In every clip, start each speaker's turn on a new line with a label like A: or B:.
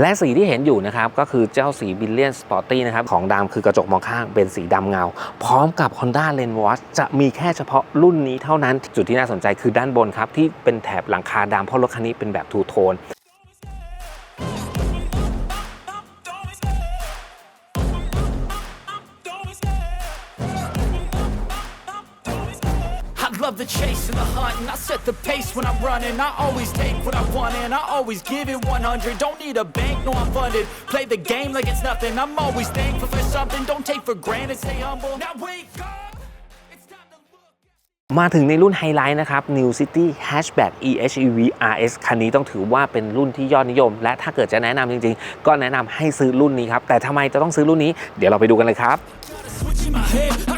A: และสีที่เห็นอยู่นะครับ ก็คือเจ้าสีบิลเลียนสปอร์ตี้นะครับ ของดำคือกระจกมองข้างเป็นสีดำเงา พร้อมกับ Honda l e n w a t c h จะมีแค่เฉพาะรุ่นนี้เท่านั้น จุดที่น่าสนใจคือด้านบนครับ ที่เป็นแถบหลังคาดำเพราะรถคันนี้เป็นแบบทูโทน
B: the pace when I'm running. I always take what I want, and I always give it 100. Don't need a bank, no, I'm funded. Play the game like it's nothing. I'm always thankful for something. Don't take for granted, stay humble. Now wake up! It's time to look.
A: มาถึงในรุ่นไฮไลท์นะครับ New City Hatchback EHEV RS คันนี้ต้องถือว่าเป็นรุ่นที่ยอดนิยม และถ้าเกิดจะแนะนำจริงๆ ก็แนะนำให้ซื้อรุ่นนี้ครับ แต่ทำไมจะต้องซื้อรุ่นนี้ เดี๋ยวเราไปดูกันเลยครับ
B: Got a switch in my head.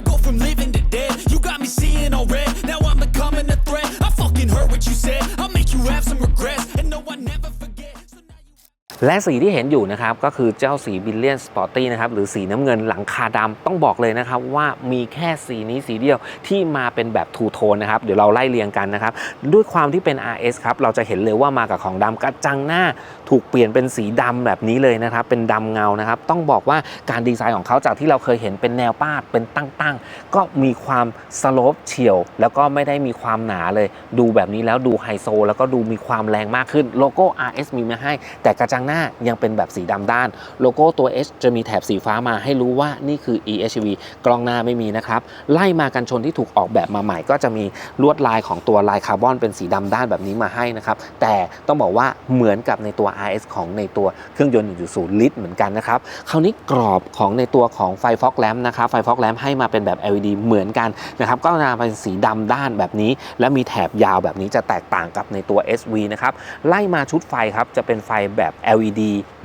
A: และสีที่เห็นอยู่นะครับก็คือเจ้าสีบิลเลียนสปอร์ตี้นะครับหรือสีน้ำเงินหลังคาดำต้องบอกเลยนะครับว่ามีแค่สีนี้สีเดียวที่มาเป็นแบบทูโทนนะครับเดี๋ยวเราไล่เรียงกันนะครับด้วยความที่เป็น RS ครับเราจะเห็นเลยว่ามากับของดำกระจังหน้าถูกเปลี่ยนเป็นสีดำแบบนี้เลยนะครับเป็นดำเงานะครับต้องบอกว่าการดีไซน์ของเขาจากที่เราเคยเห็นเป็นแนวป้าดเป็นตั้งๆ ก็มีความสโลปเฉียว แล้วก็ไม่ได้มีความหนาเลย ดูแบบนี้แล้วดูไฮโซ แล้วก็ดูมีความแรงมากขึ้นโลโก้ RS มีมาให้แต่กระจังหน้ายังเป็นแบบสีดำด้าน โลโก้ตัว H จะมีแถบสีฟ้ามาให้รู้ว่านี่คือ EHV กล้องหน้าไม่มีนะครับ ไล่มากันชนที่ถูกออกแบบมาใหม่ ก็จะมีลวดลายของตัวลายคาร์บอนเป็นสีดำด้านแบบนี้มาให้นะครับ แต่ต้องบอกว่าเหมือนกับในตัว RS ของในตัวเครื่องยนต์1.0ลิตรเหมือนกันนะครับ คราวนี้กรอบของในตัวของไฟฟอกแลมนะครับ ไฟฟอกแลมให้มาเป็นแบบ LED เหมือนกันนะครับ ก็มาเป็นสีดำด้านแบบนี้ และมีแถบยาวแบบนี้จะแตกต่างกับในตัว SV นะครับ ไล่มาชุดไฟครับจะเป็นไฟแบบ LED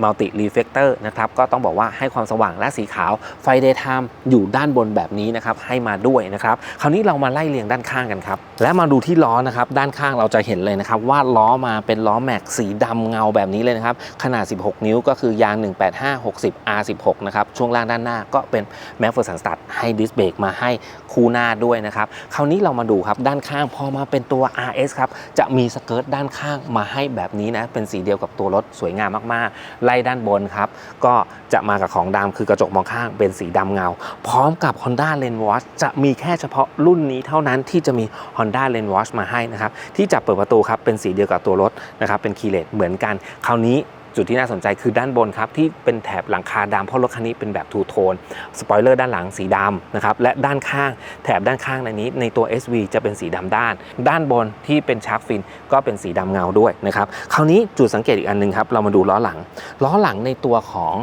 A: Multi Reflector นะครับก็ต้องบอกว่าให้ความสว่างและสีขาวไฟ Daytime อยู่ด้านบนแบบนี้นะครับให้มาด้วยนะครับคราวนี้เรามาไล่เรียงด้านข้างกันครับและมาดูที่ล้อนะครับด้านข้างเราจะเห็นเลยนะครับว่าล้อมาเป็นล้อแม็กสีดำเงาแบบนี้เลยนะครับขนาด 16 นิ้วก็คือยาง 185 60 R16 นะครับช่วงล่างด้านหน้าก็เป็น m a f f e r s o n Stud ให้ดิสเบรกมาให้คู่หน้าด้วยนะครับคราวนี้เรามาดูครับด้านข้างพอมาเป็นตัว RS ครับจะมีสเกิร์ตด้านข้างมาให้แบบนี้นะเป็นสีเดียวกับตัวรถสวยงามมากๆ ไล่ด้านบนครับ ก็จะมากับของดำคือกระจกมองข้างเป็นสีดำเงา พร้อมกับ Honda l e n w a t c h จะมีแค่เฉพาะรุ่นนี้เท่านั้นที่จะมี Honda l e n w a t c h มาให้นะครับ ที่จับเปิดประตูครับเป็นสีเดียวกับตัวรถนะครับเป็นคีเลตเหมือนกัน คราวนี้ จุดที่น่าสนใจคือด้านบนครับที่เป็นแถบหลังคาดำเพราะรถคันนี้เป็นแบบทูโทนสปอยเลอร์ด้านหลังสีดำนะครับและด้านข้างแถบด้านข้างในนี้ ในตัว SV จะเป็นสีดำด้าน ด้านบนที่เป็นชาร์กฟินก็เป็นสีดำเงาด้วยนะครับคราวนี้จุดสังเกตอีกอันหนึงครับเรามาดูล้อหลัง ล้อหลังในตัวของ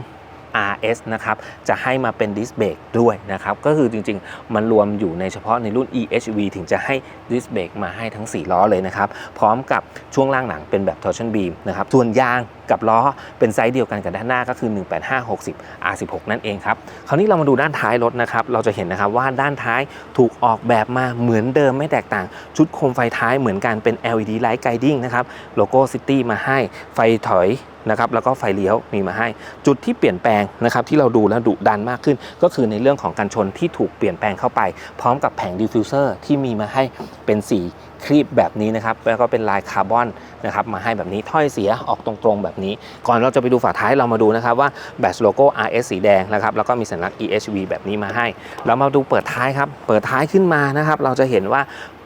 A: RS นะครับ จะให้มาเป็นดิสเบรกด้วยนะครับ ก็คือจริงๆ มันรวมอยู่ในเฉพาะในรุ่น EHV ถึงจะให้ดิสเบรกมาให้ทั้ง 4 ล้อเลยนะครับ พร้อมกับช่วงล่างหนังเป็นแบบ torsion beam นะครับ ส่วนยางกับล้อเป็นไซส์เดียวกันกับด้านหน้าก็คือ 185 60 R16 นั่นเองครับ คราวนี้เรามาดูด้านท้ายรถนะครับ เราจะเห็นนะครับว่าด้านท้ายถูกออกแบบมาเหมือนเดิมไม่แตกต่าง ชุดโคมไฟท้ายเหมือนกันเป็น LED light guiding นะครับ โลโก้ City มาให้ ไฟถอย นะครับแล้วก็ไฟเลี้ยวมีมาให้ จุดที่เปลี่ยนแปลงนะครับที่เราดูแล้วดุดันมากขึ้น ก็คือในเรื่องของการชนที่ถูกเปลี่ยนแปลงเข้าไป พร้อมกับแผงดิฟฟิวเซอร์ที่มีมาให้เป็นสีครีบแบบนี้นะครับแล้วก็เป็นลายคาร์บอนนะครับมาให้แบบนี้ถ้อยเสียออกตรงๆแบบนี้ ก่อนเราจะไปดูฝาท้ายเรามาดูนะครับว่าแบตโลโก้ RS สีแดงนะครับแล้วก็มีสัญลักษณ์ EHV แบบนี้มาให้เรามาดูเปิดท้ายครับเปิดท้ายขึ้นมานะครับเราจะเห็นว่า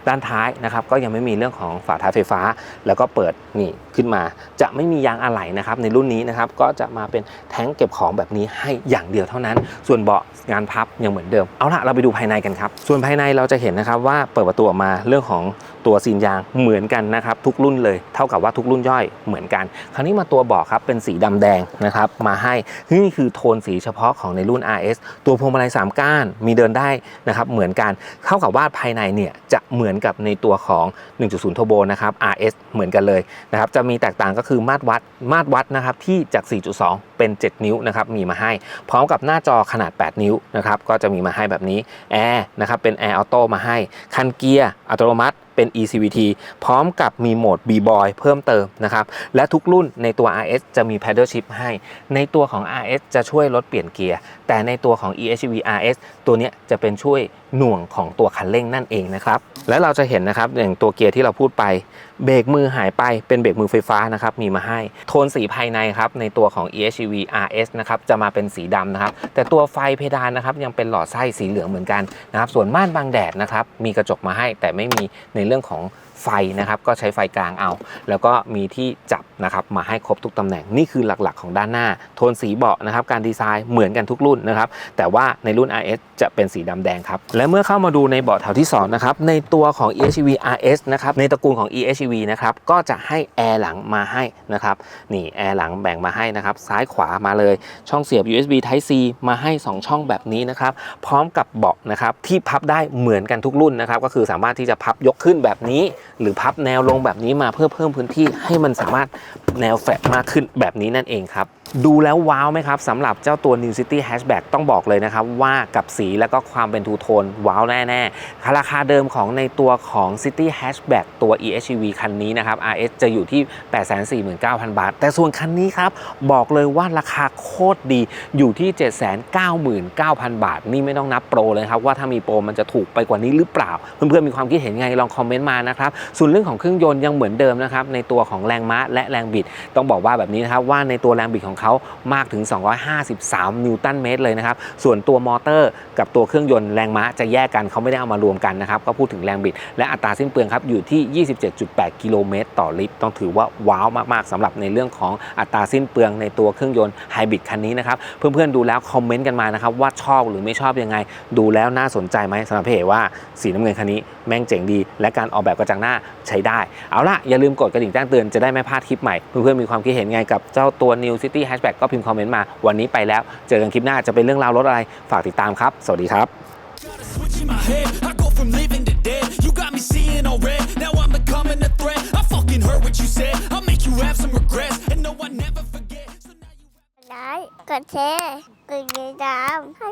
A: ด้านท้ายนะครับก็ยังไม่มีเรื่องของฝาท้ายไฟฟ้า แล้วก็เปิดนี่ขึ้นมา จะไม่มียางอะไหล่นะครับในรุ่นนี้นะครับก็จะมาเป็นแท้งเก็บของแบบนี้ให้อย่างเดียวเท่านั้น ส่วนเบาะงานพับยังเหมือนเดิม เอาละเราไปดูภายในกันครับ ส่วนภายในเราจะเห็นนะครับว่าเปิดประตูออกมาเรื่องของตัวซีนยางเหมือนกันนะครับทุกรุ่นเลยเท่ากับว่าทุกรุ่นย่อยเหมือนกัน คราวนี้มาตัวเบาะครับเป็นสีดำแดงนะครับมาให้นี่คือโทนสีเฉพาะของในรุ่น RS ตัวพวงมาลัย3ก้านมีเดินได้นะครับเหมือนกันเท่ากับว่าภายในเนี่ยจะเหมือนกับในตัวของ 1.0 Turbo นะครับ RS เหมือนกันเลยนะครับจะมีแตกต่างก็คือมาตรวัดมาตรวัดนะครับที่จาก 4.2 เป็น 7 นิ้วนะครับมีมาให้ พร้อมกับหน้าจอขนาด 8 นิ้วนะครับก็จะมีมาให้แบบนี้แอร์นะครับเป็นแอร์ออโต้มาให้คันเกียร์อัตโนมัติ เป็น ECVT พร้อมกับมีโหมด B-Boy เพิ่มเติมนะครับ และทุกรุ่นในตัว RS จะมี Paddle Shift ให้ ในตัวของ RS จะช่วยลดเปลี่ยนเกียร์ แต่ในตัวของ EHV RS ตัวนี้จะเป็นช่วย หน่วงของตัวคันเร่งนั่นเองนะครับ และเราจะเห็นนะครับอย่างตัวเกียร์ที่เราพูดไป เบรกมือหายไปเป็นเบรกมือไฟฟ้านะครับมีมาให้ โทนสีภายในครับในตัวของ EHEV RS นะครับจะมาเป็นสีดำนะครับ แต่ตัวไฟเพดานนะครับยังเป็นหลอดไส้สีเหลืองเหมือนกันนะครับส่วนม่านบังแดดนะครับมีกระจกมาให้แต่ไม่มีในเรื่องของไฟนะครับก็ใช้ไฟกลางเอา แล้วก็มีที่จับนะครับมาให้ครบทุกตำแหน่งนี่คือหลักๆของด้านหน้า โทนสีเบาะนะครับการดีไซน์เหมือนกันทุกรุ่นนะครับแต่ว่าในรุ่น RS จะเป็นสีดำแดงครับและเมื่อเข้ามาดูในเบาะแถวที่2นะครับในตัวของ EHEV RS นะครับในตระกูลของ EHEV นะครับก็จะให้แอร์หลังมาให้นะครับนี่แอร์หลังแบ่งมาให้นะครับซ้ายขวามาเลย ช่องเสียบ USB Type C มาให้ 2 ช่องแบบนี้นะครับพร้อมกับเบาะนะครับที่พับได้เหมือนกันทุกรุ่นนะครับก็คือสามารถที่จะพับยกขึ้นแบบนี้หรือพับแนวลงแบบนี้มาเพื่อเพิ่มพื้นที่ให้มันสามารถแนวแฟบมากขึ้นแบบนี้นั่นเองครับ ดูแล้วว้าวไหมครับสำหรับเจ้าตัว New City Hatchback ต้องบอกเลยนะครับ ว่ากับสีแล้วก็ความเป็นทูโทนว้าวแน่ๆ ราคาเดิมของในตัวของ City Hatchback ตัว EHEV คันนี้นะครับ RS จะอยู่ที่ 849,000 บาท แต่ส่วนคันนี้ครับ บอกเลยว่าราคาโคตรดีอยู่ที่ 799,000 บาท นี่ไม่ต้องนับโปรเลยครับ ว่าถ้ามีโปรมันจะถูกไปกว่านี้หรือเปล่า เพื่อนๆมีความคิดเห็นไงลองคอมเมนต์มานะครับส่วนเรื่องของเครื่องยนต์ยังเหมือนเดิมนะครับในตัวของแรงม้าและแรงบิด ต้องบอกว่าแบบนี้นะครับว่าในตัวแรงบิดของเขามากถึง 253 นิวตันเมตรเลยนะครับ ส่วนตัวมอเตอร์กับตัวเครื่องยนต์แรงม้าจะแยกกันเขาไม่ได้เอามารวมกันนะครับ ก็พูดถึงแรงบิด และอัตราสิ้นเปลืองครับอยู่ที่ 27.8 กิโลเมตรต่อลิตร ต้องถือว่าว้าวมากๆสำหรับในเรื่องของอัตราสิ้นเปลืองในตัวเครื่องยนต์ไฮบริดคันนี้นะครับ เพื่อนๆดูแล้วคอมเมนต์กันมานะครับว่าชอบหรือไม่ชอบยังไง ดูแล้วน่าสนใจไหมสำหรับพี่เอว่าสีน้ำเงินคันนี้แม่งเจ๋งดี และการออกแบบกระจังหน้าใช้ได้ เอาล่ะอย่าลืมกดกระดิ่งแจ้งเตือนจะได้ไม่พลาดคลิปใหม่ เพื่อนๆมีความคิดเห็นไงกับเจ้าตัว New City Hatchback ก็พิมพ์คอมเมนต์มาวันนี้ไปแล้ว เจอกันคลิปหน้าจะเป็นเรื่องราวรถอะไรฝากติดตามครับ สวัสดีครับ
B: Got a switch in my head. I go from living to dead. You got me seeing all red. Now I'm becoming a threat. I fucking heard what you said. I'll make you have some regrets. And no, I never forget. So now you
C: ไลค์กดแชร์กดติดตามให้พ่อด้วยค่ะ